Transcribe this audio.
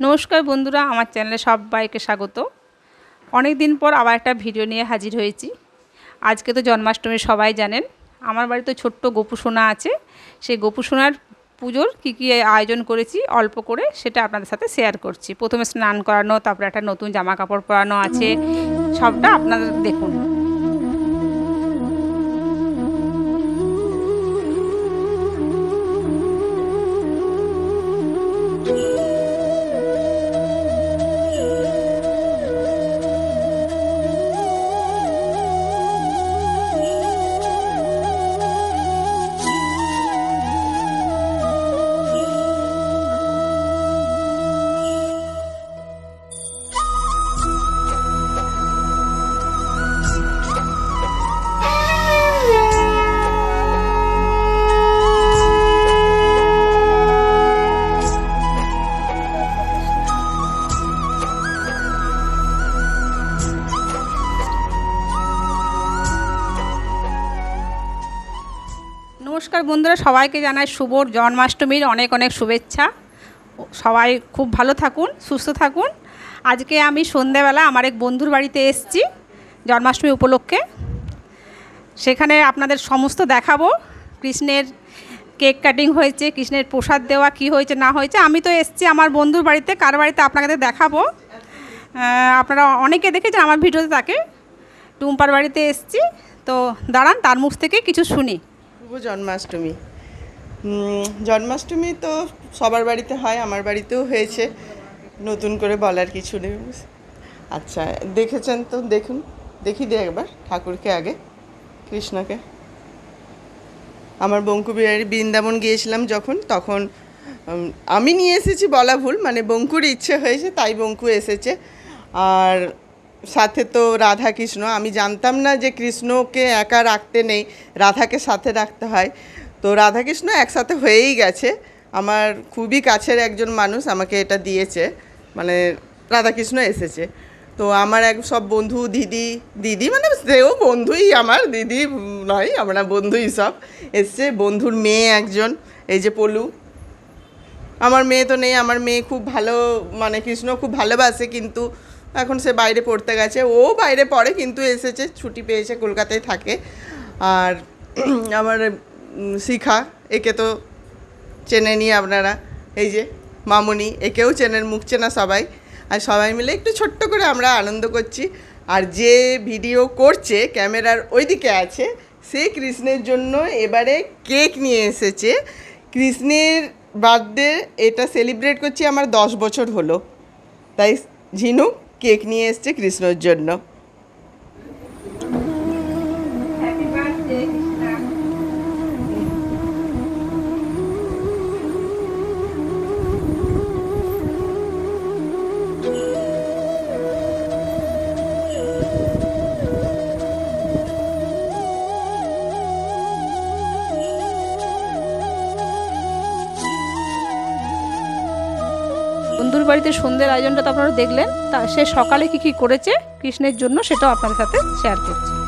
নমস্কার বন্ধুরা, আমার চ্যানেলে সবাইকে স্বাগত। অনেক দিন পর আবার একটা ভিডিও নিয়ে হাজির হয়েছি। আজকে তো জন্মাষ্টমী, সবাই জানেন। আমার বাড়িতে ছোট্ট গোপু সোনা আছে। সেই গোপু সোনার পুজোর কী কী আয়োজন করেছি অল্প করে সেটা আপনাদের সাথে শেয়ার করছি। প্রথমে স্নান করানো, তারপরে একটা নতুন জামা কাপড় পরানো আছে। সবটা আপনারা দেখুন। নমস্কার বন্ধুরা, সবাইকে জানাই শুভ জন্মাষ্টমীর অনেক অনেক শুভেচ্ছা। সবাই খুব ভালো থাকুন, সুস্থ থাকুন। আজকে আমি সন্ধেবেলা আমার এক বন্ধুর বাড়িতে এসেছি জন্মাষ্টমী উপলক্ষে। সেখানে আপনাদের সমস্ত দেখাবো, কৃষ্ণের কেক কাটিং হয়েছে, কৃষ্ণের প্রসাদ দেওয়া, কি হয়েছে, না হয়েছে। আমি তো এসেছি আমার বন্ধুর বাড়িতে, কার বাড়িতে আপনাদের দেখাবো। আপনারা অনেকে দেখেছেন আমার ভিডিওতে তাকে টুম্পার বাড়িতে এসেছি। তো দাঁড়ান, তার মুখ থেকে কিছু শুনি। শুভ জন্মাষ্টমী। জন্মাষ্টমী তো সবার বাড়িতে হয়, আমার বাড়িতেও হয়েছে। নতুন করে বলার কিছু নেই। আচ্ছা দেখেছেন তো, দেখুন। দেখি দিয়ে একবার, ঠাকুরকে আগে, কৃষ্ণকে। আমার বঙ্কু বিহারি বৃন্দাবন গিয়েছিলাম যখন, তখন আমি নিয়ে এসেছি বলা ভুল মানে বঙ্কুর ইচ্ছে হয়েছে, তাই বঙ্কু এসেছে। আর সাথে তো রাধা কৃষ্ণ আমি জানতাম না যে কৃষ্ণকে একা রাখতে নেই, রাধাকে সাথে রাখতে হয়। তো রাধা কৃষ্ণ একসাথে হয়েই গেছে। আমার খুবই কাছের একজন মানুষ আমাকে এটা দিয়েছে। মানে রাধাকৃষ্ণ এসেছে। তো আমার এক সব বন্ধু, দিদি দিদি মানে সেও বন্ধুই আমার, দিদি নয়, আমরা বন্ধুই সব এসছে। বন্ধুর মেয়ে একজন, এই যে পলু। আমার মেয়ে তো নেই, আমার মেয়ে খুব ভালো মানে কৃষ্ণ খুব ভালোবাসে, কিন্তু এখন সে বাইরে পড়তে গেছে। ও বাইরে পড়ে, কিন্তু এসেছে, ছুটি পেয়েছে, কলকাতায় থাকে। আর আমার শিখা, একে তো চেনে আপনারা। এই যে, মামুনি, একেও চেনেন, মুখ চেনা সবাই। আর সবাই মিলে একটু ছোট্ট করে আমরা আনন্দ করছি। আর যে ভিডিও করছে, ক্যামেরার ওইদিকে আছে, সে কৃষ্ণের জন্য এবারে কেক নিয়ে এসেছে। কৃষ্ণের বার্থডে, এটা সেলিব্রেট করছি আমার দশ বছর হলো। তাই, ঝিনুক কেক নিয়ে এসছে কৃষ্ণর জন্য বন্ধুর বাড়িতে সন্ধ্যের আয়োজনটা তো আপনারা দেখলেন, তা সে সকালে কি কি করেছে, কৃষ্ণের জন্য সেটাও আপনাদের সাথে শেয়ার করছি।